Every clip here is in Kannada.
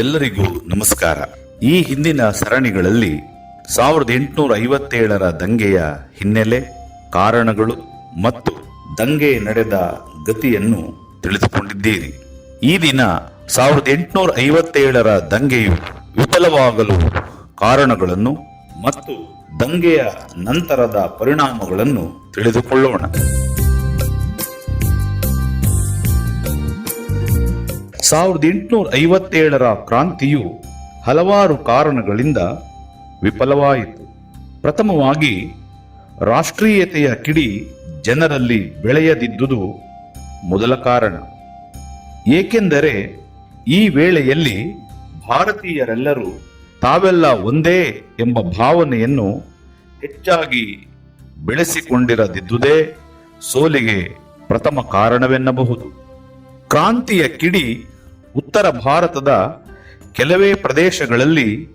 ಎಲ್ಲರಿಗೂ ನಮಸ್ಕಾರ. ಈ ಹಿಂದಿನ ಸರಣಿಗಳಲ್ಲಿ ಸಾವಿರದ ಎಂಟುನೂರ ಐವತ್ತೇಳರ ದಂಗೆಯ ಹಿನ್ನೆಲೆ, ಕಾರಣಗಳು ಮತ್ತು ದಂಗೆ ನಡೆದ ಗತಿಯನ್ನು ತಿಳಿದುಕೊಂಡಿದ್ದೀರಿ. ಈ ದಿನ ಸಾವಿರದ ಎಂಟುನೂರ ಐವತ್ತೇಳರ ದಂಗೆಯು ವಿಫಲವಾಗಲು ಕಾರಣಗಳನ್ನು ಮತ್ತು ದಂಗೆಯ ನಂತರದ ಪರಿಣಾಮಗಳನ್ನು ತಿಳಿದುಕೊಳ್ಳೋಣ. ಸಾವಿರದ ಎಂಟುನೂರ ಐವತ್ತೇಳರ ಕ್ರಾಂತಿಯು ಹಲವಾರು ಕಾರಣಗಳಿಂದ ವಿಫಲವಾಯಿತು. ಪ್ರಥಮವಾಗಿ, ರಾಷ್ಟ್ರೀಯತೆಯ ಕಿಡಿ ಜನರಲ್ಲಿ ಬೆಳೆಯದಿದ್ದುದು ಮೊದಲ ಕಾರಣ. ಏಕೆಂದರೆ, ಈ ವೇಳೆಯಲ್ಲಿ ಭಾರತೀಯರೆಲ್ಲರೂ ತಾವೆಲ್ಲ ಒಂದೇ ಎಂಬ ಭಾವನೆಯನ್ನು ಹೆಚ್ಚಾಗಿ ಬೆಳೆಸಿಕೊಂಡಿರದಿದ್ದುದೇ ಸೋಲಿಗೆ ಪ್ರಥಮ ಕಾರಣವೆನ್ನಬಹುದು. ಕ್ರಾಂತಿಯ ಕಿಡಿ ಉತ್ತರ ಭಾರತದ ಕೆಲವೇ ಪ್ರದೇಶಗಳಲ್ಲಿ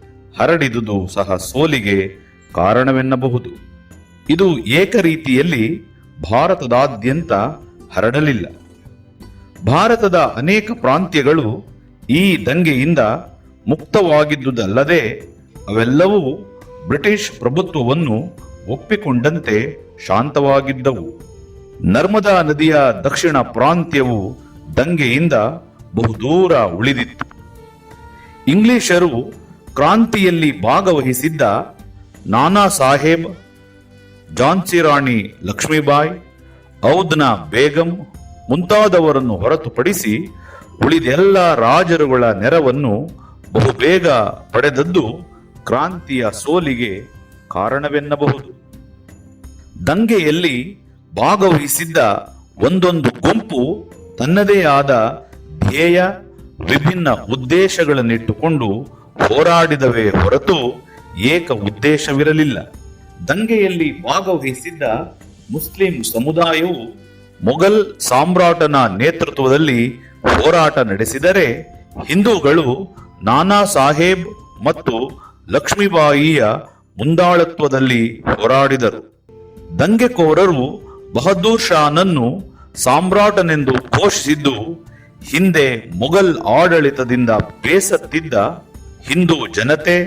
ಹರಡಿದುದು ಸಹ ಸೋಲಿಗೆ ಕಾರಣವೆನ್ನಬಹುದು. ಇದು ಏಕರೀತಿಯಲ್ಲಿ ಭಾರತದಾದ್ಯಂತ ಹರಡಲಿಲ್ಲ. ಭಾರತದ ಅನೇಕ ಪ್ರಾಂತ್ಯಗಳು ಈ ದಂಗೆಯಿಂದ ಮುಕ್ತವಾಗಿದ್ದುದಲ್ಲದೆ ಅವೆಲ್ಲವೂ ಬ್ರಿಟಿಷ್ ಪ್ರಭುತ್ವವನ್ನು ಒಪ್ಪಿಕೊಂಡಂತೆ ಶಾಂತವಾಗಿದ್ದವು. ನರ್ಮದಾ ನದಿಯ ದಕ್ಷಿಣ ಪ್ರಾಂತ್ಯವು ದಂಗೆಯಿಂದ ಬಹುದೂರ ಉಳಿದಿತ್ತು. ಇಂಗ್ಲಿಷರು ಕ್ರಾಂತಿಯಲ್ಲಿ ಭಾಗವಹಿಸಿದ್ದ ನಾನಾ ಸಾಹೇಬ್ ಝಾನ್ಸಿ ರಾಣಿ ಲಕ್ಷ್ಮೀಬಾಯಿ, ಔದ್ನ ಬೇಗಂ ಮುಂತಾದವರನ್ನು ಹೊರತುಪಡಿಸಿ ಉಳಿದೆಲ್ಲ ರಾಜರುಗಳ ನೆರವನ್ನು ಬಹುಬೇಗ ಪಡೆದದ್ದು ಕ್ರಾಂತಿಯ ಸೋಲಿಗೆ ಕಾರಣವೆನ್ನಬಹುದು. ದಂಗೆಯಲ್ಲಿ ಭಾಗವಹಿಸಿದ್ದ ಒಂದೊಂದು ಗುಂಪು ತನ್ನದೇ ಆದ ಧ್ಯೇಯ ವಿಭಿನ್ನ ಉದ್ದೇಶಗಳನ್ನಿಟ್ಟುಕೊಂಡು ಹೋರಾಡಿದವೇ ಹೊರತು ಏಕ ಉದ್ದೇಶವಿರಲಿಲ್ಲ. ದಂಗೆಯಲ್ಲಿ ಭಾಗವಹಿಸಿದ್ದ ಮುಸ್ಲಿಂ ಸಮುದಾಯವು ಮೊಘಲ್ ಸಾಮ್ರಾಟನ ನೇತೃತ್ವದಲ್ಲಿ ಹೋರಾಟ ನಡೆಸಿದರೆ ಹಿಂದೂಗಳು ನಾನಾ ಸಾಹೇಬ್ ಮತ್ತು ಲಕ್ಷ್ಮೀಬಾಯಿಯ ಮುಂದಾಳತ್ವದಲ್ಲಿ ಹೋರಾಡಿದರು. ದಂಗೆಕೋರರು ಬಹದ್ದೂರ್ ಶಾನನ್ನು ಸಾಮ್ರಾಟನೆಂದು ಘೋಷಿಸಿದ್ದು ಹಿಂದೆ ಮೊಘಲ್ ಆಡಳಿತದಿಂದ ಬೇಸತ್ತಿದ್ದ ಹಿಂದೂ ಜನತೆ,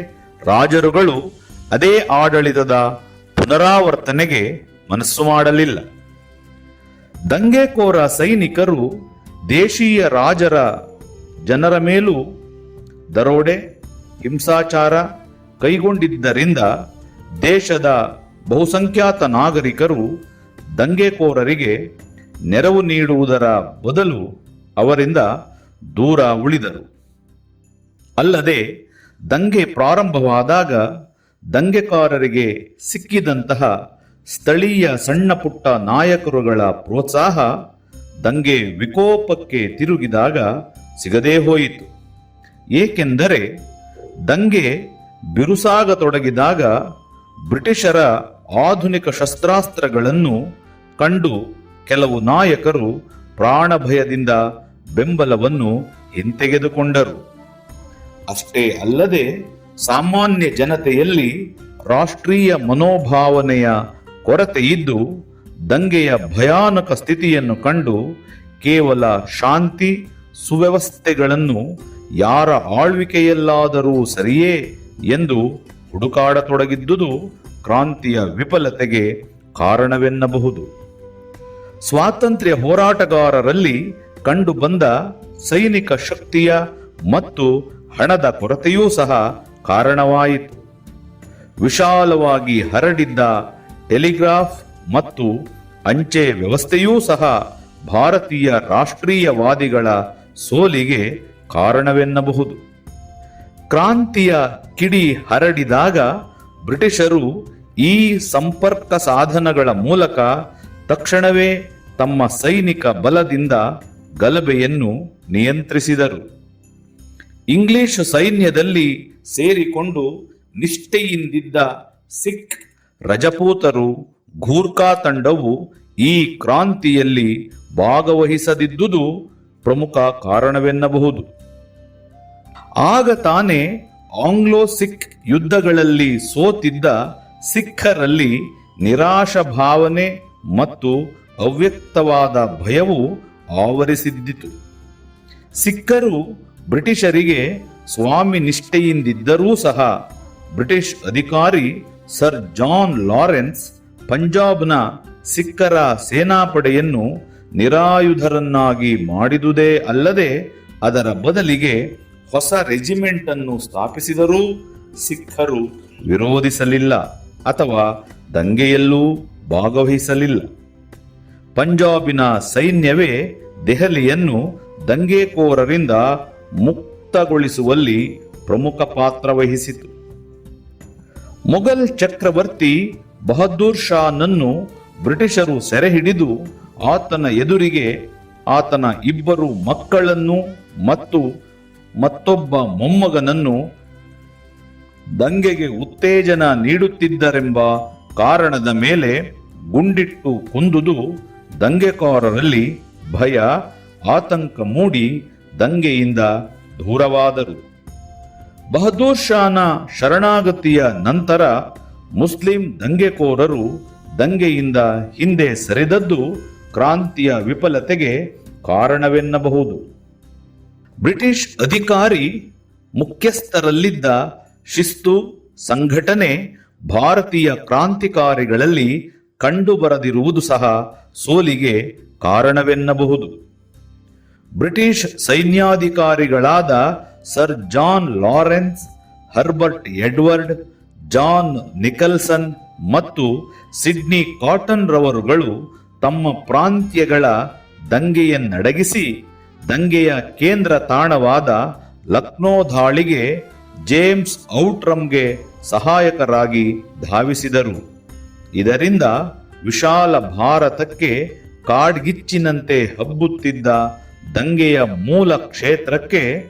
ರಾಜರುಗಳು ಅದೇ ಆಡಳಿತದ ಪುನರಾವರ್ತನೆಗೆ ಮನಸ್ಸು ಮಾಡಲಿಲ್ಲ. ದಂಗೆಕೋರ ಸೈನಿಕರು ದೇಶೀಯ ರಾಜರ ಜನರ ಮೇಲೂ ದರೋಡೆ, ಹಿಂಸಾಚಾರ ಕೈಗೊಂಡಿದ್ದರಿಂದ ದೇಶದ ಬಹುಸಂಖ್ಯಾತ ನಾಗರಿಕರು ದಂಗೆಕೋರರಿಗೆ ನೆರವು ನೀಡುವುದರ ಬದಲು ಅವರಿಂದ ದೂರ ಉಳಿದರು. ಅಲ್ಲದೆ ದಂಗೆ ಪ್ರಾರಂಭವಾದಾಗ ದಂಗೆಕಾರರಿಗೆ ಸಿಕ್ಕಿದಂತಹ ಸ್ಥಳೀಯ ಸಣ್ಣ ಪುಟ್ಟ ನಾಯಕರುಗಳ ಪ್ರೋತ್ಸಾಹ ದಂಗೆ ವಿಕೋಪಕ್ಕೆ ತಿರುಗಿದಾಗ ಸಿಗದೇ ಹೋಯಿತು. ಏಕೆಂದರೆ ದಂಗೆ ಬಿರುಸಾಗತೊಡಗಿದಾಗ ಬ್ರಿಟಿಷರ ಆಧುನಿಕ ಶಸ್ತ್ರಾಸ್ತ್ರಗಳನ್ನು ಕಂಡು ಕೆಲವು ನಾಯಕರು ಪ್ರಾಣ ಭಯದಿಂದ ಬೆಂಬಲವನ್ನು ಹಿಂತೆಗೆದುಕೊಂಡರು. ಅಷ್ಟೇ ಅಲ್ಲದೆ ಸಾಮಾನ್ಯ ಜನತೆಯಲ್ಲಿ ರಾಷ್ಟ್ರೀಯ ಮನೋಭಾವನೆಯ ಕೊರತೆಯಿದ್ದು, ದಂಗೆಯ ಭಯಾನಕ ಸ್ಥಿತಿಯನ್ನು ಕಂಡು ಕೇವಲ ಶಾಂತಿ ಸುವ್ಯವಸ್ಥೆಗಳನ್ನು ಯಾರ ಆಳ್ವಿಕೆಯಲ್ಲಾದರೂ ಸರಿಯೇ ಎಂದು ಹುಡುಕಾಡತೊಡಗಿದ್ದುದು ಕ್ರಾಂತಿಯ ವಿಫಲತೆಗೆ ಕಾರಣವೆನ್ನಬಹುದು. ಸ್ವಾತಂತ್ರ್ಯ ಹೋರಾಟಗಾರರಲ್ಲಿ ಕಂಡುಬಂದ ಸೈನಿಕ ಶಕ್ತಿಯ ಮತ್ತು ಹಣದ ಕೊರತೆಯೂ ಸಹ ಕಾರಣವಾಯಿತು. ವಿಶಾಲವಾಗಿ ಹರಡಿದ್ದ ಟೆಲಿಗ್ರಾಫ್ ಮತ್ತು ಅಂಚೆ ವ್ಯವಸ್ಥೆಯೂ ಸಹ ಭಾರತೀಯ ರಾಷ್ಟ್ರೀಯವಾದಿಗಳ ಸೋಲಿಗೆ ಕಾರಣವೆನ್ನಬಹುದು. ಕ್ರಾಂತಿಯ ಕಿಡಿ ಹರಡಿದಾಗ ಬ್ರಿಟಿಷರು ಈ ಸಂಪರ್ಕ ಸಾಧನಗಳ ಮೂಲಕ ತಕ್ಷಣವೇ ತಮ್ಮ ಸೈನಿಕ ಬಲದಿಂದ ಗಲಭೆಯನ್ನು ನಿಯಂತ್ರಿಸಿದರು. ಇಂಗ್ಲಿಷ್ ಸೈನ್ಯದಲ್ಲಿ ಸೇರಿಕೊಂಡು ನಿಷ್ಠೆಯಿಂದಿದ್ದ ಸಿಖ್ ರಜಪೂತರು ಘೂರ್ಖಾ ತಂಡವು ಈ ಕ್ರಾಂತಿಯಲ್ಲಿ ಭಾಗವಹಿಸದಿದ್ದುದು ಪ್ರಮುಖ ಕಾರಣವೆನ್ನಬಹುದು. ಆಗ ತಾನೇ ಆಂಗ್ಲೋ ಸಿಖ್ ಯುದ್ಧಗಳಲ್ಲಿ ಸೋತಿದ್ದ ಸಿಖ್ಖರಲ್ಲಿ ನಿರಾಶ ಭಾವನೆ ಮತ್ತು ಅವ್ಯಕ್ತವಾದ ಭಯವು ಆವರಿಸಿದ್ದಿತು. ಸಿಖ್ಖರು ಬ್ರಿಟಿಷರಿಗೆ ಸ್ವಾಮಿ ನಿಷ್ಠೆಯಿಂದಿದ್ದರೂ ಸಹ ಬ್ರಿಟಿಷ್ ಅಧಿಕಾರಿ ಸರ್ ಜಾನ್ ಲಾರೆನ್ಸ್ ಪಂಜಾಬ್ನ ಸಿಖ್ಖರ ಸೇನಾಪಡೆಯನ್ನು ನಿರಾಯುಧರನ್ನಾಗಿ ಮಾಡಿದುದೇ ಅಲ್ಲದೆ ಅದರ ಬದಲಿಗೆ ಹೊಸ ರೆಜಿಮೆಂಟ್ ಅನ್ನು ಸ್ಥಾಪಿಸಿದರೂ ಸಿಖ್ಖರು ವಿರೋಧಿಸಲಿಲ್ಲ ಅಥವಾ ದಂಗೆಯಲ್ಲೂ ಭಾಗವಹಿಸಲಿಲ್ಲ. ಪಂಜಾಬಿನ ಸೈನ್ಯವೇ ದೆಹಲಿಯನ್ನು ದಂಗೆಕೋರರಿಂದ ಮುಕ್ತಗೊಳಿಸುವಲ್ಲಿ ಪ್ರಮುಖ ಪಾತ್ರ ವಹಿಸಿತು. ಮೊಘಲ್ ಚಕ್ರವರ್ತಿ ಬಹದ್ದೂರ್ ಶಾನನ್ನು ಬ್ರಿಟಿಷರು ಸೆರೆ ಹಿಡಿದು ಆತನ ಎದುರಿಗೆ ಆತನ ಇಬ್ಬರು ಮಕ್ಕಳನ್ನು ಮತ್ತು ಮತ್ತೊಬ್ಬ ಮೊಮ್ಮಗನನ್ನು ದಂಗೆಗೆ ಉತ್ತೇಜನ ನೀಡುತ್ತಿದ್ದರೆಂಬ ಕಾರಣದ ಮೇಲೆ ಗುಂಡಿಟ್ಟು ಕೊಂದುದು ದಂಗೆಕೋರರಲ್ಲಿ ಭಯ, ಆತಂಕ ಮೂಡಿ ದಂಗೆಯಿಂದ ದೂರವಾದರು. ಬಹದ್ದೂರ್ ಶಾನ ಶರಣಾಗತಿಯ ನಂತರ ಮುಸ್ಲಿಂ ದಂಗೆಕೋರರು ದಂಗೆಯಿಂದ ಹಿಂದೆ ಸರಿದದ್ದು ಕ್ರಾಂತಿಯ ವಿಫಲತೆಗೆ ಕಾರಣವೆನ್ನಬಹುದು. ಬ್ರಿಟಿಷ್ ಅಧಿಕಾರಿ ಮುಖ್ಯಸ್ಥರಲ್ಲಿದ್ದ ಶಿಸ್ತು ಸಂಘಟನೆ ಭಾರತೀಯ ಕ್ರಾಂತಿಕಾರಿಗಳಲ್ಲಿ ಕಂಡುಬರದಿರುವುದು ಸಹ ಸೋಲಿಗೆ ಕಾರಣವೆನ್ನಬಹುದು. British ಸೈನ್ಯಾಧಿಕಾರಿಗಳಾದ Sir John Lawrence, Herbert Edward, John Nicholson ಮತ್ತು ಸಿಡ್ನಿ ಕಾಟನ್ ರವರುಗಳು ತಮ್ಮ ಪ್ರಾಂತ್ಯಗಳ ದಂಗೆಯನ್ನಡಗಿಸಿ ದಂಗೆಯ ಕೇಂದ್ರ ತಾಣವಾದ ಲಕ್ನೋ ದಾಳಿಗೆ ಜೇಮ್ಸ್ ಔಟ್ರಮ್ಗೆ ಸಹಾಯಕರಾಗಿ ಧಾವಿಸಿದರು. ಇದರಿಂದ ವಿಶಾಲ ಭಾರತಕ್ಕೆ ಕಾಡ್ಗಿಚ್ಚಿನಂತೆ ಹಬ್ಬುತ್ತಿದ್ದ ದಂಗೆಯ ಮೂಲ ಕ್ಷೇತ್ರಕ್ಕೆ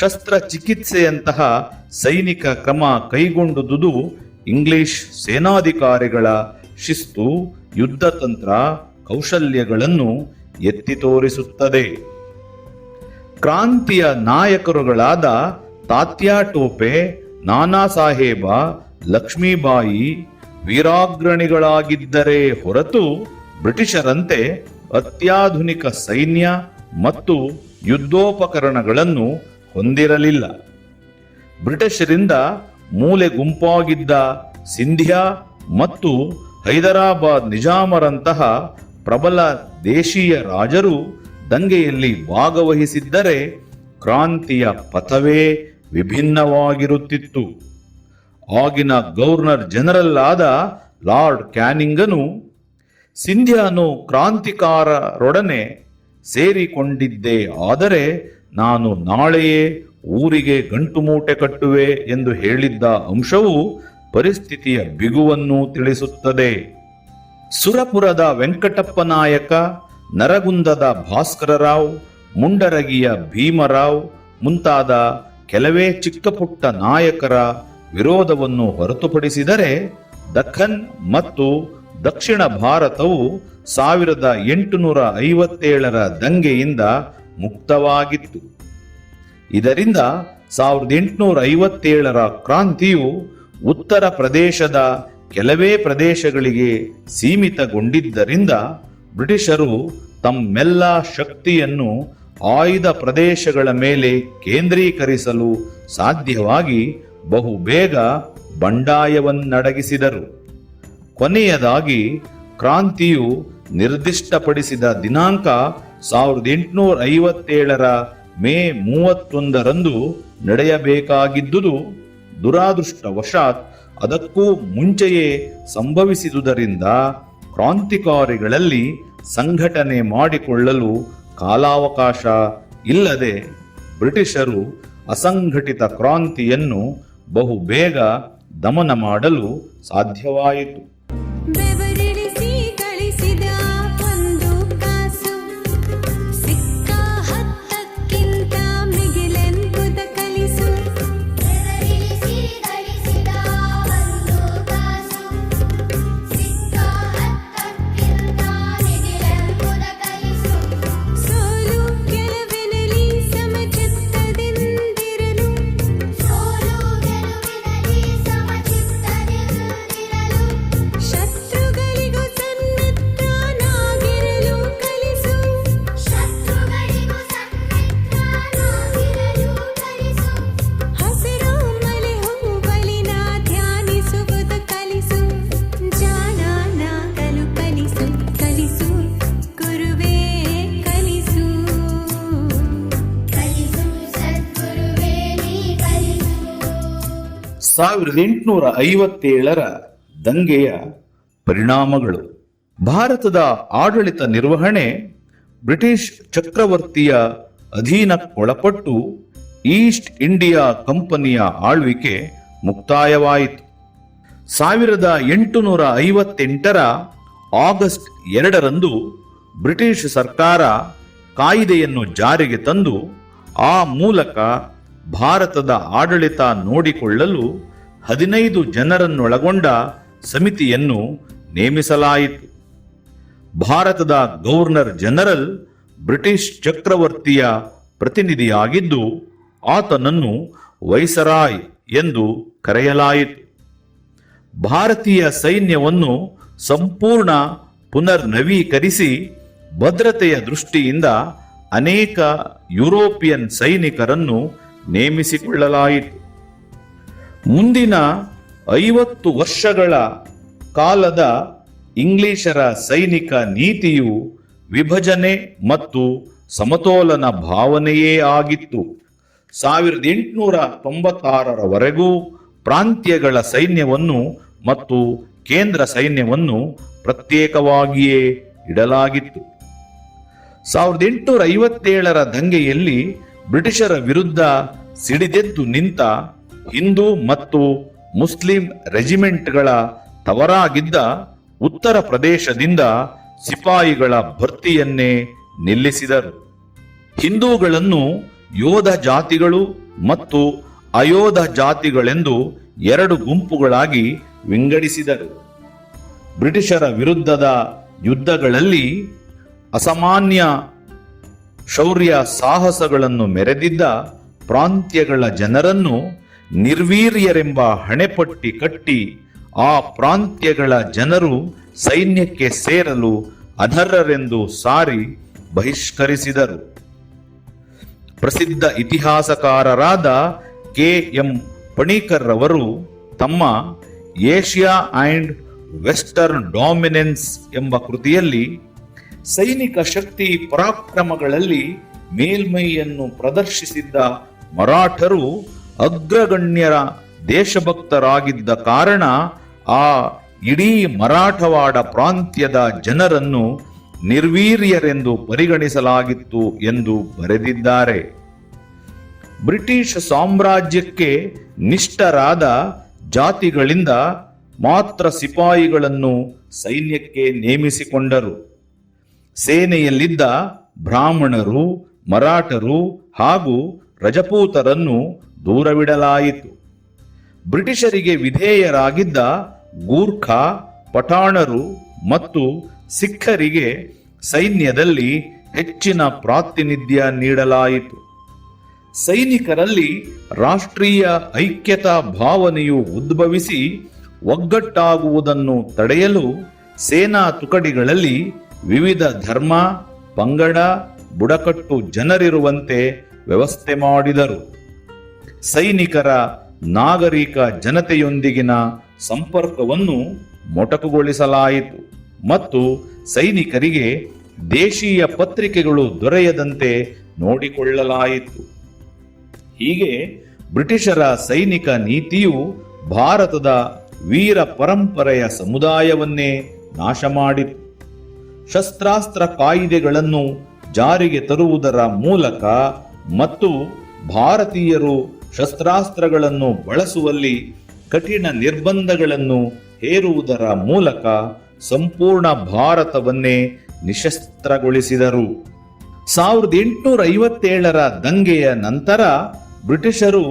ಶಸ್ತ್ರಚಿಕಿತ್ಸೆಯಂತಹ ಸೈನಿಕ ಕ್ರಮ ಕೈಗೊಂಡುದುದು ಇಂಗ್ಲಿಷ್ ಸೇನಾಧಿಕಾರಿಗಳ ಶಿಸ್ತು ಯುದ್ಧತಂತ್ರ ಕೌಶಲ್ಯಗಳನ್ನು ಎತ್ತಿ ತೋರಿಸುತ್ತದೆ. ಕ್ರಾಂತಿಯ ನಾಯಕರುಗಳಾದ ತಾತ್ಯಾ ಟೋಪೆ, ನಾನಾ ಸಾಹೇಬ, ಲಕ್ಷ್ಮೀಬಾಯಿ ವೀರಾಗ್ರಣಿಗಳಾಗಿದ್ದರೆ ಹೊರತು ಬ್ರಿಟಿಷರಂತೆ ಅತ್ಯಾಧುನಿಕ ಸೈನ್ಯ ಮತ್ತು ಯುದ್ಧೋಪಕರಣಗಳನ್ನು ಹೊಂದಿರಲಿಲ್ಲ. ಬ್ರಿಟಿಷರಿಂದ ಮೂಲೆ ಗುಂಪಾಗಿದ್ದ ಸಿಂಧಿಯಾ ಮತ್ತು ಹೈದರಾಬಾದ್ ನಿಜಾಮರಂತಹ ಪ್ರಬಲ ದೇಶೀಯ ರಾಜರು ದಂಗೆಯಲ್ಲಿ ಭಾಗವಹಿಸಿದ್ದರೆ ಕ್ರಾಂತಿಯ ಪಥವೇ ವಿಭಿನ್ನವಾಗಿರುತ್ತಿತ್ತು. ಆಗಿನ ಗವರ್ನರ್ ಜನರಲ್ ಆದ ಲಾರ್ಡ್ ಕ್ಯಾನಿಂಗನು ಸಿಂಧ್ಯಾನು ಕ್ರಾಂತಿಕಾರರೊಡನೆ ಸೇರಿಕೊಂಡಿದ್ದೆ. ಆದರೆ ನಾನು ನಾಳೆಯೇ ಊರಿಗೆ ಗಂಟು ಮೂಟೆ ಕಟ್ಟುವೆ ಎಂದು ಹೇಳಿದ್ದ ಅಂಶವು ಪರಿಸ್ಥಿತಿಯ ಬಿಗುವನ್ನು ತಿಳಿಸುತ್ತದೆ. ಸುರಪುರದ ವೆಂಕಟಪ್ಪ ನಾಯಕ, ನರಗುಂದದ ಭಾಸ್ಕರರಾವ್ ಮುಂಡರಗಿಯ ಭೀಮರಾವ್ ಮುಂತಾದ ಕೆಲವೇ ಚಿಕ್ಕಪುಟ್ಟ ನಾಯಕರ ವಿರೋಧವನ್ನು ಹೊರತುಪಡಿಸಿದರೆ ದಖನ್ ಮತ್ತು ದಕ್ಷಿಣ ಭಾರತವು ಸಾವಿರದ ಎಂಟುನೂರ ಐವತ್ತೇಳರ ದಂಗೆಯಿಂದ ಮುಕ್ತವಾಗಿತ್ತು. ಇದರಿಂದ ಸಾವಿರದ ಎಂಟುನೂರ ಐವತ್ತೇಳರ ಕ್ರಾಂತಿಯು ಉತ್ತರ ಪ್ರದೇಶದ ಕೆಲವೇ ಪ್ರದೇಶಗಳಿಗೆ ಸೀಮಿತಗೊಂಡಿದ್ದರಿಂದ ಬ್ರಿಟಿಷರು ತಮ್ಮೆಲ್ಲ ಶಕ್ತಿಯನ್ನು ಆಯ್ದ ಪ್ರದೇಶಗಳ ಮೇಲೆ ಕೇಂದ್ರೀಕರಿಸಲು ಸಾಧ್ಯವಾಗಿ ಬಹುಬೇಗ ಬಂಡಾಯವನ್ನಡಗಿಸಿದರು. ಕೊನೆಯದಾಗಿ ಕ್ರಾಂತಿಯು ನಿರ್ದಿಷ್ಟಪಡಿಸಿದ ದಿನಾಂಕ ಸಾವಿರದ ಎಂಟುನೂರ ಐವತ್ತೇಳರ ಮೇ ಮೂವತ್ತೊಂದರಂದು ನಡೆಯಬೇಕಾಗಿದ್ದುದು ದುರಾದೃಷ್ಟವಶಾತ್ ಅದಕ್ಕೂ ಮುಂಚೆಯೇ ಸಂಭವಿಸಿದುದರಿಂದ ಕ್ರಾಂತಿಕಾರಿಗಳಲ್ಲಿ ಸಂಘಟನೆ ಮಾಡಿಕೊಳ್ಳಲು ಕಾಲಾವಕಾಶ ಇಲ್ಲದೆ ಬ್ರಿಟಿಷರು ಅಸಂಘಟಿತ ಕ್ರಾಂತಿಯನ್ನು ಬಹುಬೇಗ ದಮನ ಮಾಡಲು ಸಾಧ್ಯವಾಯಿತು. ಸಾವಿರದ ಎಂಟುನೂರ ಐವತ್ತೇಳರ ದಂಗೆಯ ಪರಿಣಾಮಗಳು. ಭಾರತದ ಆಡಳಿತ ನಿರ್ವಹಣೆ ಬ್ರಿಟಿಷ್ ಚಕ್ರವರ್ತಿಯ ಅಧೀನಕ್ಕೊಳಪಟ್ಟು ಈಸ್ಟ್ ಇಂಡಿಯಾ ಕಂಪನಿಯ ಆಳ್ವಿಕೆ ಮುಕ್ತಾಯವಾಯಿತು. ಸಾವಿರದ ಎಂಟುನೂರ ಐವತ್ತೆಂಟರ ಆಗಸ್ಟ್ ಎರಡರಂದು ಬ್ರಿಟಿಷ್ ಸರ್ಕಾರ ಕಾಯಿದೆಯನ್ನು ಜಾರಿಗೆ ತಂದು ಆ ಮೂಲಕ ಭಾರತದ ಆಡಳಿತ ನೋಡಿಕೊಳ್ಳಲು ಹದಿನೈದು ಜನರನ್ನೊಳಗೊಂಡ ಸಮಿತಿಯನ್ನು ನೇಮಿಸಲಾಯಿತು. ಭಾರತದ ಗವರ್ನರ್ ಜನರಲ್ ಬ್ರಿಟಿಷ್ ಚಕ್ರವರ್ತಿಯ ಪ್ರತಿನಿಧಿಯಾಗಿದ್ದು ಆತನನ್ನು ವೈಸರಾಯ್ ಎಂದು ಕರೆಯಲಾಯಿತು. ಭಾರತೀಯ ಸೈನ್ಯವನ್ನು ಸಂಪೂರ್ಣ ಪುನರ್ ನವೀಕರಿಸಿ ಭದ್ರತೆಯ ದೃಷ್ಟಿಯಿಂದ ಅನೇಕ ಯುರೋಪಿಯನ್ ಸೈನಿಕರನ್ನು ನೇಮಿಸಿಕೊಳ್ಳಲಾಯಿತು. ಮುಂದಿನ ಐವತ್ತು ವರ್ಷಗಳ ಕಾಲದ ಇಂಗ್ಲಿಷರ ಸೈನಿಕ ನೀತಿಯು ವಿಭಜನೆ ಮತ್ತು ಸಮತೋಲನ ಭಾವನೆಯೇ ಆಗಿತ್ತು. ಸಾವಿರದ ಎಂಟುನೂರ ತೊಂಬತ್ತಾರರವರೆಗೂ ಪ್ರಾಂತ್ಯಗಳ ಸೈನ್ಯವನ್ನು ಮತ್ತು ಕೇಂದ್ರ ಸೈನ್ಯವನ್ನು ಪ್ರತ್ಯೇಕವಾಗಿಯೇ ಇಡಲಾಗಿತ್ತು. ಸಾವಿರದ ಎಂಟುನೂರ ಐವತ್ತೇಳರ ದಂಗೆಯಲ್ಲಿ ಬ್ರಿಟಿಷರ ವಿರುದ್ಧ ಸಿಡಿದೆದ್ದು ನಿಂತ ಹಿಂದೂ ಮತ್ತು ಮುಸ್ಲಿಂ ರೆಜಿಮೆಂಟ್ಗಳ ತವರಾಗಿದ್ದ ಉತ್ತರ ಪ್ರದೇಶದಿಂದ ಸಿಪಾಯಿಗಳ ಭರ್ತಿಯನ್ನೇ ನಿಲ್ಲಿಸಿದರು. ಹಿಂದೂಗಳನ್ನು ಯೋಧ ಜಾತಿಗಳು ಮತ್ತು ಅಯೋಧ ಜಾತಿಗಳೆಂದು ಎರಡು ಗುಂಪುಗಳಾಗಿ ವಿಂಗಡಿಸಿದರು. ಬ್ರಿಟಿಷರ ವಿರುದ್ಧದ ಯುದ್ಧಗಳಲ್ಲಿ ಅಸಾಮಾನ್ಯ ಶೌರ್ಯ ಸಾಹಸಗಳನ್ನು ಮೆರೆದಿದ್ದ ಪ್ರಾಂತ್ಯಗಳ ಜನರನ್ನು ನಿರ್ವೀರ್ಯರೆಂಬ ಹಣೆಪಟ್ಟಿ ಕಟ್ಟಿ ಆ ಪ್ರಾಂತ್ಯಗಳ ಜನರು ಸೈನ್ಯಕ್ಕೆ ಸೇರಲು ಅಧರ್ರರೆಂದು ಸಾರಿ ಬಹಿಷ್ಕರಿಸಿದರು. ಪ್ರಸಿದ್ಧ ಇತಿಹಾಸಕಾರರಾದ ಕೆ ಎಂ ಪಣಿಕರ್ ರವರು ತಮ್ಮ ಏಷ್ಯಾ ಅಂಡ್ ವೆಸ್ಟರ್ನ್ ಡಾಮಿನೆನ್ಸ್ ಎಂಬ ಕೃತಿಯಲ್ಲಿ ಸೈನಿಕ ಶಕ್ತಿ ಪರಾಕ್ರಮಗಳಲ್ಲಿ ಮೇಲ್ಮೈಯನ್ನು ಪ್ರದರ್ಶಿಸಿದ್ದ ಮರಾಠರು ಅಗ್ರಗಣ್ಯರ ದೇಶಭಕ್ತರಾಗಿದ್ದ ಕಾರಣ ಆ ಇಡೀ ಮರಾಠವಾಡ ಪ್ರಾಂತ್ಯದ ಜನರನ್ನು ನಿರ್ವೀರ್ಯರೆಂದು ಪರಿಗಣಿಸಲಾಗಿತ್ತು ಎಂದು ಬರೆದಿದ್ದಾರೆ. ಬ್ರಿಟಿಷ್ ಸಾಮ್ರಾಜ್ಯಕ್ಕೆ ನಿಷ್ಠರಾದ ಜಾತಿಗಳಿಂದ ಮಾತ್ರ ಸಿಪಾಯಿಗಳನ್ನು ಸೈನ್ಯಕ್ಕೆ ನೇಮಿಸಿಕೊಂಡರು. ಸೇನೆಯಲ್ಲಿದ್ದ ಬ್ರಾಹ್ಮಣರು, ಮರಾಠರು ಹಾಗೂ ರಜಪೂತರನ್ನು ದೂರವಿಡಲಾಯಿತು. ಬ್ರಿಟಿಷರಿಗೆ ವಿಧೇಯರಾಗಿದ್ದ ಗೂರ್ಖಾ, ಪಠಾಣರು ಮತ್ತು ಸಿಖ್ಖರಿಗೆ ಸೈನ್ಯದಲ್ಲಿ ಹೆಚ್ಚಿನ ಪ್ರಾತಿನಿಧ್ಯ ನೀಡಲಾಯಿತು. ಸೈನಿಕರಲ್ಲಿ ರಾಷ್ಟ್ರೀಯ ಐಕ್ಯತಾ ಭಾವನೆಯು ಉದ್ಭವಿಸಿ ಒಗ್ಗಟ್ಟಾಗುವುದನ್ನು ತಡೆಯಲು ಸೇನಾ ತುಕಡಿಗಳಲ್ಲಿ ವಿವಿಧ ಧರ್ಮ, ಪಂಗಡ, ಬುಡಕಟ್ಟು ಜನರಿರುವಂತೆ ವ್ಯವಸ್ಥೆ ಮಾಡಿದರು. ಸೈನಿಕರ ನಾಗರಿಕ ಜನತೆಯೊಂದಿಗಿನ ಸಂಪರ್ಕವನ್ನು ಮೊಟಕುಗೊಳಿಸಲಾಯಿತು ಮತ್ತು ಸೈನಿಕರಿಗೆ ದೇಶೀಯ ಪತ್ರಿಕೆಗಳು ದೊರೆಯದಂತೆ ನೋಡಿಕೊಳ್ಳಲಾಯಿತು. ಹೀಗೆ ಬ್ರಿಟಿಷರ ಸೈನಿಕ ನೀತಿಯು ಭಾರತದ ವೀರ ಪರಂಪರೆಯ ಸಮುದಾಯವನ್ನೇ ನಾಶ ಮಾಡಿತು ಶಸ್ತ್ರಾಸ್ತ್ರ ಕಾಯಿದೆಗಳನ್ನು ಜಾರಿಗೆ ತರುವುದರ ಮೂಲಕ ಮತ್ತು ಭಾರತೀಯರು ಶಸ್ತ್ರಾಸ್ತ್ರಗಳನ್ನು ಬಳಸುವಲ್ಲಿ ಕಠಿಣ ನಿರ್ಬಂಧಗಳನ್ನು ಹೇರುವುದರ ಮೂಲಕ ಸಂಪೂರ್ಣ ಭಾರತವನ್ನೇ ನಿಶಸ್ತ್ರಗೊಳಿಸಿದರು. ಸಾವಿರದ ಎಂಟುನೂರ ಐವತ್ತೇಳರ ದಂಗೆಯ ನಂತರ ಬ್ರಿಟಿಷರು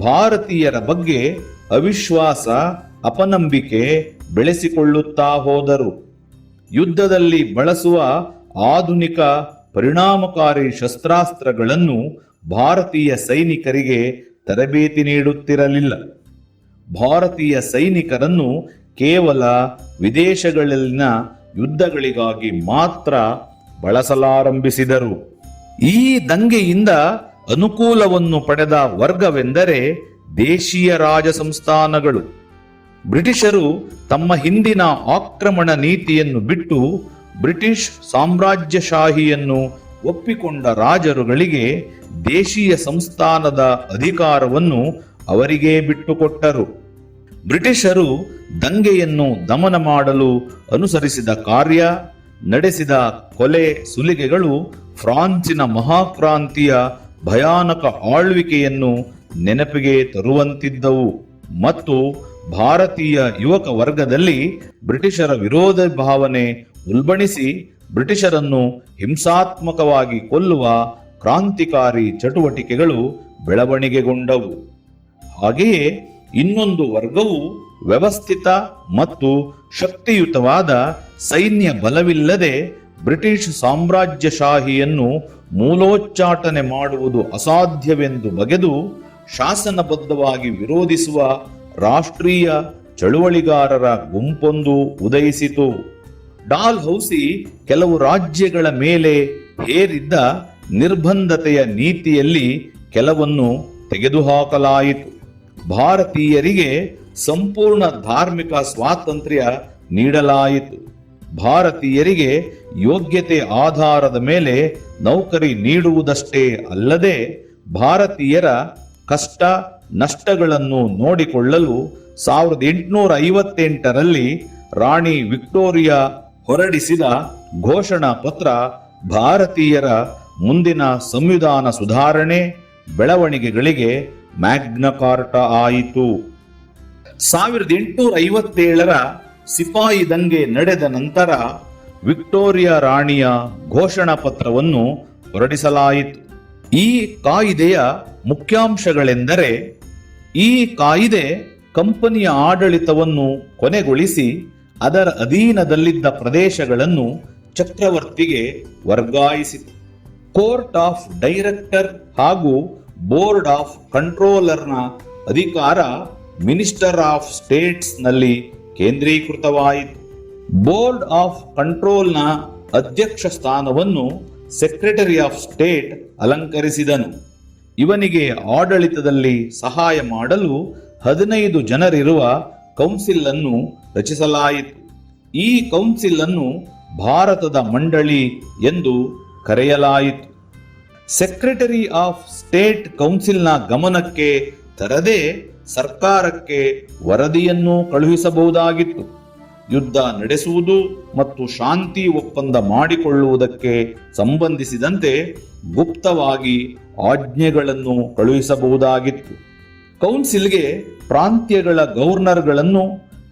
ಭಾರತೀಯರ ಬಗ್ಗೆ ಅವಿಶ್ವಾಸ, ಅಪನಂಬಿಕೆ ಬೆಳೆಸಿಕೊಳ್ಳುತ್ತಾ ಹೋದರು. ಯುದ್ಧದಲ್ಲಿ ಬಳಸುವ ಆಧುನಿಕ ಪರಿಣಾಮಕಾರಿ ಶಸ್ತ್ರಾಸ್ತ್ರಗಳನ್ನು ಭಾರತೀಯ ಸೈನಿಕರಿಗೆ ತರಬೇತಿ ನೀಡುತ್ತಿರಲಿಲ್ಲ. ಭಾರತೀಯ ಸೈನಿಕರನ್ನು ಕೇವಲ ವಿದೇಶಗಳಲ್ಲಿನ ಯುದ್ಧಗಳಿಗಾಗಿ ಮಾತ್ರ ಬಳಸಲಾರಂಭಿಸಿದರು. ಈ ದಂಗೆಯಿಂದ ಅನುಕೂಲವನ್ನು ಪಡೆದ ವರ್ಗವೆಂದರೆ ದೇಶೀಯ ರಾಜ ಸಂಸ್ಥಾನಗಳು ಬ್ರಿಟಿಷರು ತಮ್ಮ ಹಿಂದಿನ ಆಕ್ರಮಣ ನೀತಿಯನ್ನು ಬಿಟ್ಟು ಬ್ರಿಟಿಷ್ ಸಾಮ್ರಾಜ್ಯಶಾಹಿಯನ್ನು ಒಪ್ಪಿಕೊಂಡ ರಾಜರುಗಳಿಗೆ ದೇಶೀಯ ಸಂಸ್ಥಾನದ ಅಧಿಕಾರವನ್ನು ಅವರಿಗೇ ಬಿಟ್ಟುಕೊಟ್ಟರು. ಬ್ರಿಟಿಷರು ದಂಗೆಯನ್ನು ದಮನ ಮಾಡಲು ಅನುಸರಿಸಿದ ಕಾರ್ಯ, ನಡೆಸಿದ ಕೊಲೆ ಸುಲಿಗೆಗಳು ಫ್ರಾನ್ಸಿನ ಮಹಾಕ್ರಾಂತಿಯ ಭಯಾನಕ ಆಳ್ವಿಕೆಯನ್ನು ನೆನಪಿಗೆ ತರುವಂತಿದ್ದವು ಮತ್ತು ಭಾರತೀಯ ಯುವಕ ವರ್ಗದಲ್ಲಿ ಬ್ರಿಟಿಷರ ವಿರೋಧ ಭಾವನೆ ಉಲ್ಬಣಿಸಿ ಬ್ರಿಟಿಷರನ್ನು ಹಿಂಸಾತ್ಮಕವಾಗಿ ಕೊಲ್ಲುವ ಕ್ರಾಂತಿಕಾರಿ ಚಟುವಟಿಕೆಗಳು ಬೆಳವಣಿಗೆಗೊಂಡವು. ಹಾಗೆಯೇ ಇನ್ನೊಂದು ವರ್ಗವು ವ್ಯವಸ್ಥಿತ ಮತ್ತು ಶಕ್ತಿಯುತವಾದ ಸೈನ್ಯ ಬಲವಿಲ್ಲದೆ ಬ್ರಿಟಿಷ್ ಸಾಮ್ರಾಜ್ಯಶಾಹಿಯನ್ನು ಮೂಲೋಚ್ಚಾಟನೆ ಮಾಡುವುದು ಅಸಾಧ್ಯವೆಂದು ಬಗೆದು ಶಾಸನಬದ್ಧವಾಗಿ ವಿರೋಧಿಸುವ ರಾಷ್ಟ್ರೀಯ ಚಳುವಳಿಗಾರರ ಗುಂಪೊಂದು ಉದಯಿಸಿತು. ಡಾಲ್ ಹೌಸಿ ಕೆಲವು ರಾಜ್ಯಗಳ ಮೇಲೆ ಹೇರಿದ್ದ ನಿರ್ಬಂಧತೆಯ ನೀತಿಯಲ್ಲಿ ಕೆಲವನ್ನು ತೆಗೆದುಹಾಕಲಾಯಿತು. ಭಾರತೀಯರಿಗೆ ಸಂಪೂರ್ಣ ಧಾರ್ಮಿಕ ಸ್ವಾತಂತ್ರ್ಯ ನೀಡಲಾಯಿತು. ಭಾರತೀಯರಿಗೆ ಯೋಗ್ಯತೆ ಆಧಾರದ ಮೇಲೆ ನೌಕರಿ ನೀಡುವುದಷ್ಟೇ ಅಲ್ಲದೆ ಭಾರತೀಯರ ಕಷ್ಟ ನಷ್ಟಗಳನ್ನು ನೋಡಿಕೊಳ್ಳಲು ಸಾವಿರದ ಎಂಟುನೂರ ಐವತ್ತೆಂಟರಲ್ಲಿ ರಾಣಿ ವಿಕ್ಟೋರಿಯಾ ಹೊರಡಿಸಿದ ಘೋಷಣಾ ಪತ್ರ ಭಾರತೀಯರ ಮುಂದಿನ ಸಂವಿಧಾನ ಸುಧಾರಣೆ ಬೆಳವಣಿಗೆಗಳಿಗೆ ಮ್ಯಾಗ್ನಕಾರ್ಟ ಆಯಿತು. ಸಾವಿರದ ಎಂಟುನೂರ ಐವತ್ತೇಳರ ಸಿಪಾಯಿ ದಂಗೆ ನಡೆದ ನಂತರ ವಿಕ್ಟೋರಿಯಾ ರಾಣಿಯ ಘೋಷಣಾ ಪತ್ರವನ್ನು ಹೊರಡಿಸಲಾಯಿತು. ಈ ಕಾಯಿದೆಯ ಮುಖ್ಯಾಂಶಗಳೆಂದರೆ ಈ ಕಾಯಿದೆ ಕಂಪನಿಯ ಆಡಳಿತವನ್ನು ಕೊನೆಗೊಳಿಸಿ ಅದರ ಅಧೀನದಲ್ಲಿದ್ದ ಪ್ರದೇಶಗಳನ್ನು ಚಕ್ರವರ್ತಿಗೆ ವರ್ಗಾಯಿಸಿತು. ಕೋರ್ಟ್ ಆಫ್ ಡೈರೆಕ್ಟರ್ ಹಾಗೂ ಬೋರ್ಡ್ ಆಫ್ ಕಂಟ್ರೋಲರ್ನ ಅಧಿಕಾರ ಮಿನಿಸ್ಟರ್ ಆಫ್ ಸ್ಟೇಟ್ಸ್ನಲ್ಲಿ ಕೇಂದ್ರೀಕೃತವಾಯಿತು. ಬೋರ್ಡ್ ಆಫ್ ಕಂಟ್ರೋಲ್ನ ಅಧ್ಯಕ್ಷ ಸ್ಥಾನವನ್ನು ಸೆಕ್ರೆಟರಿ ಆಫ್ ಸ್ಟೇಟ್ ಅಲಂಕರಿಸಿದನು. ಇವನಿಗೆ ಆಡಳಿತದಲ್ಲಿ ಸಹಾಯ ಮಾಡಲು ಹದಿನೈದು ಜನರಿರುವ ಕೌನ್ಸಿಲ್ ಅನ್ನು ರಚಿಸಲಾಯಿತು. ಈ ಕೌನ್ಸಿಲ್ ಅನ್ನು ಭಾರತದ ಮಂಡಳಿ ಎಂದು ಕರೆಯಲಾಯಿತು. ಸೆಕ್ರೆಟರಿ ಆಫ್ ಸ್ಟೇಟ್ ಕೌನ್ಸಿಲ್ನ ಗಮನಕ್ಕೆ ತರದೆ ಸರ್ಕಾರಕ್ಕೆ ವರದಿಯನ್ನು ಕಳುಹಿಸಬಹುದಾಗಿತ್ತು. ಯುದ್ಧ ನಡೆಸುವುದು ಮತ್ತು ಶಾಂತಿ ಒಪ್ಪಂದ ಮಾಡಿಕೊಳ್ಳುವುದಕ್ಕೆ ಸಂಬಂಧಿಸಿದಂತೆ ಗುಪ್ತವಾಗಿ ಆಜ್ಞೆಗಳನ್ನು ಕಳುಹಿಸಬಹುದಾಗಿತ್ತು. ಕೌನ್ಸಿಲ್ಗೆ ಪ್ರಾಂತ್ಯಗಳ ಗವರ್ನರ್ಗಳನ್ನು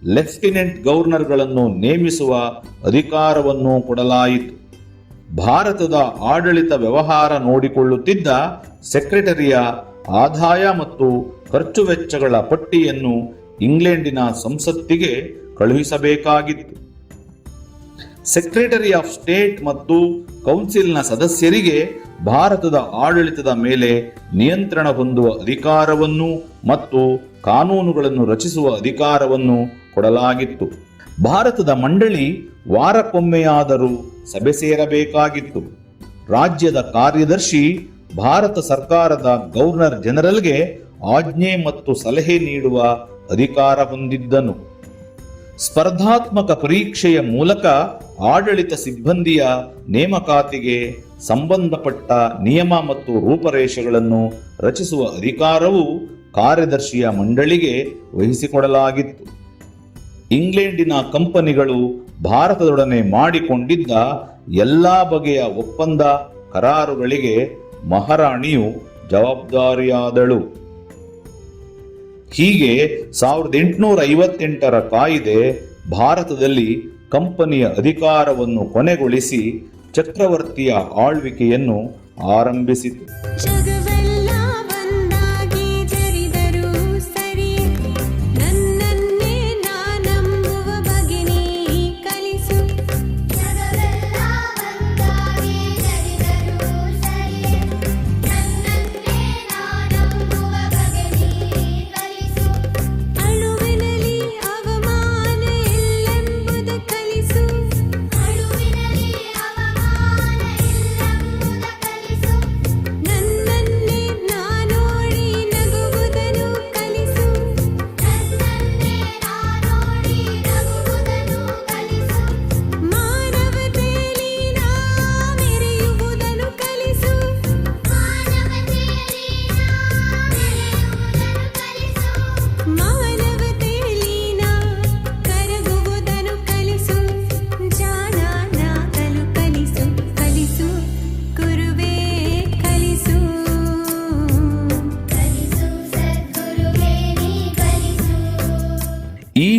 ಲೆಫ್ಟಿನೆಂಟ್ ಗವರ್ನರ್ಗಳನ್ನು ನೇಮಿಸುವ ಅಧಿಕಾರವನ್ನು ಕೊಡಲಾಯಿತು. ಭಾರತದ ಆಡಳಿತ ವ್ಯವಹಾರ ನೋಡಿಕೊಳ್ಳುತ್ತಿದ್ದ ಸೆಕ್ರೆಟರಿಯ ಆದಾಯ ಮತ್ತು ಖರ್ಚು ವೆಚ್ಚಗಳ ಪಟ್ಟಿಯನ್ನು ಇಂಗ್ಲೆಂಡಿನ ಸಂಸತ್ತಿಗೆ ಕಳುಹಿಸಬೇಕಾಗಿತ್ತು. ಸೆಕ್ರೆಟರಿ ಆಫ್ ಸ್ಟೇಟ್ ಮತ್ತು ಕೌನ್ಸಿಲ್ನ ಸದಸ್ಯರಿಗೆ ಭಾರತದ ಆಡಳಿತದ ಮೇಲೆ ನಿಯಂತ್ರಣ ಹೊಂದುವ ಅಧಿಕಾರವನ್ನು ಮತ್ತು ಕಾನೂನುಗಳನ್ನು ರಚಿಸುವ ಅಧಿಕಾರವನ್ನು ಕೊಡಲಾಗಿತ್ತು. ಭಾರತದ ಮಂಡಳಿ ವಾರಕ್ಕೊಮ್ಮೆಯಾದರೂ ಸಭೆ ಸೇರಬೇಕಾಗಿತ್ತು. ರಾಜ್ಯದ ಕಾರ್ಯದರ್ಶಿ, ಭಾರತ ಸರ್ಕಾರದ ಗವರ್ನರ್ ಜನರಲ್ಗೆ ಆಜ್ಞೆ ಮತ್ತು ಸಲಹೆ ನೀಡುವ ಅಧಿಕಾರ ಹೊಂದಿದ್ದನು. ಸ್ಪರ್ಧಾತ್ಮಕ ಪರೀಕ್ಷೆಯ ಮೂಲಕ ಆಡಳಿತ ಸಿಬ್ಬಂದಿಯ ನೇಮಕಾತಿಗೆ ಸಂಬಂಧಪಟ್ಟ ನಿಯಮ ಮತ್ತು ರೂಪರೇಷೆಗಳನ್ನು ರಚಿಸುವ ಅಧಿಕಾರವು ಕಾರ್ಯದರ್ಶಿಯ ಮಂಡಳಿಗೆ ವಹಿಸಿಕೊಡಲಾಗಿತ್ತು. ಇಂಗ್ಲೆಂಡಿನ ಕಂಪನಿಗಳು ಭಾರತದೊಡನೆ ಮಾಡಿಕೊಂಡಿದ್ದ ಎಲ್ಲ ಬಗೆಯ ಒಪ್ಪಂದ ಕರಾರುಗಳಿಗೆ ಮಹಾರಾಣಿಯು ಜವಾಬ್ದಾರಿಯಾದಳು. ಹೀಗೆ ಸಾವಿರದ ಎಂಟುನೂರ ಐವತ್ತೆಂಟರ ಕಾಯಿದೆ ಭಾರತದಲ್ಲಿ ಕಂಪನಿಯ ಅಧಿಕಾರವನ್ನು ಕೊನೆಗೊಳಿಸಿ ಚಕ್ರವರ್ತಿಯ ಆಳ್ವಿಕೆಯನ್ನು ಆರಂಭಿಸಿತು.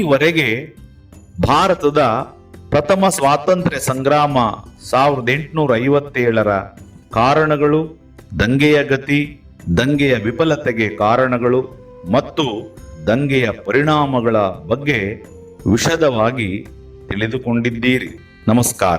ಈವರೆಗೆ ಭಾರತದ ಪ್ರಥಮ ಸ್ವಾತಂತ್ರ್ಯ ಸಂಗ್ರಾಮ ಸಾವಿರದ ಎಂಟುನೂರ ಐವತ್ತೇಳರ ಕಾರಣಗಳು, ದಂಗೆಯ ಗತಿ, ದಂಗೆಯ ವಿಫಲತೆಗೆ ಕಾರಣಗಳು ಮತ್ತು ದಂಗೆಯ ಪರಿಣಾಮಗಳ ಬಗ್ಗೆ ವಿಷದವಾಗಿ ತಿಳಿದುಕೊಂಡಿದ್ದೀರಿ. ನಮಸ್ಕಾರ.